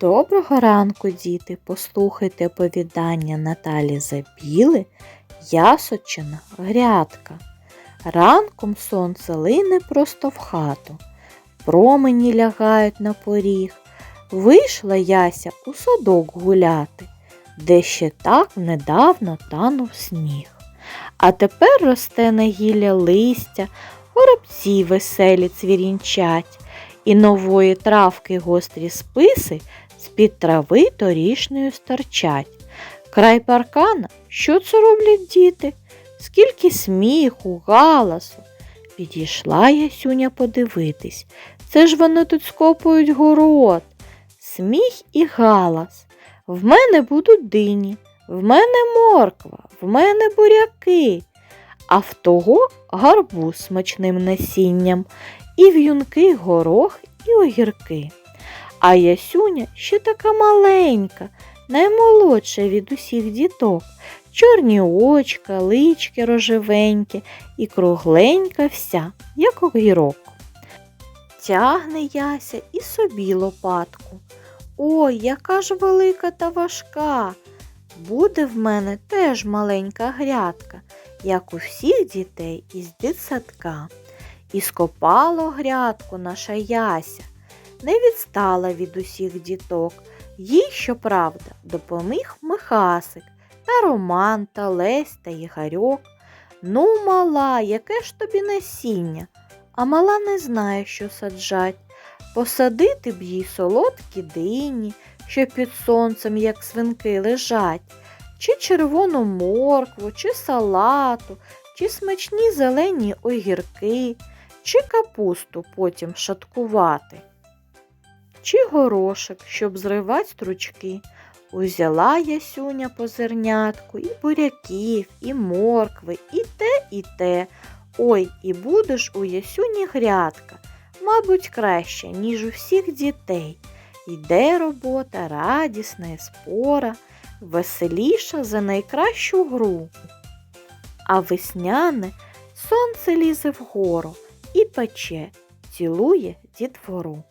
Доброго ранку, діти! Послухайте оповідання Наталі Забіли Ясочина грядка. Ранком сонце лине просто в хату. Промені лягають на поріг. Вийшла Яся у садок гуляти, де ще так недавно танув сніг. А тепер росте на гілля листя, горобці веселі цвірінчать, і нової травки гострі списи з-під трави торішньою старчать. Край паркана, що це роблять діти? Скільки сміху, галасу. Підійшла Ясюня подивитись. Це ж вони тут скопують город. Сміх і галас. В мене будуть дині, в мене морква, в мене буряки, а в того гарбуз смачним насінням, і в'юнки горох і огірки. А Ясюня ще така маленька, наймолодша від усіх діток. Чорні очка, лички рожевенькі і кругленька вся, як огірок. Тягне Яся і собі лопатку. Ой, яка ж велика та важка. Буде в мене теж маленька грядка, як у всіх дітей із дитсадка. І скопало грядку наша Яся, не відстала від усіх діток. Їй, щоправда, допоміг Михасик та Роман та Лесь та Ігорьок. Ну, мала, яке ж тобі насіння? А мала не знає, що саджать. Посадити б їй солодкі дині, що під сонцем, як свинки, лежать, чи червону моркву, чи салату, чи смачні зелені огірки, чи капусту потім шаткувати, чи горошок, щоб зривати стручки. Узяла Ясюня по зернятку і буряків, і моркви, і те, і те. Ой, і будеш у Ясюні грядка, мабуть, краще, ніж у всіх дітей. Йде робота радісна і спора, веселіша за найкращу гру. А весняне сонце лізе вгору і пече, цілує дітвору.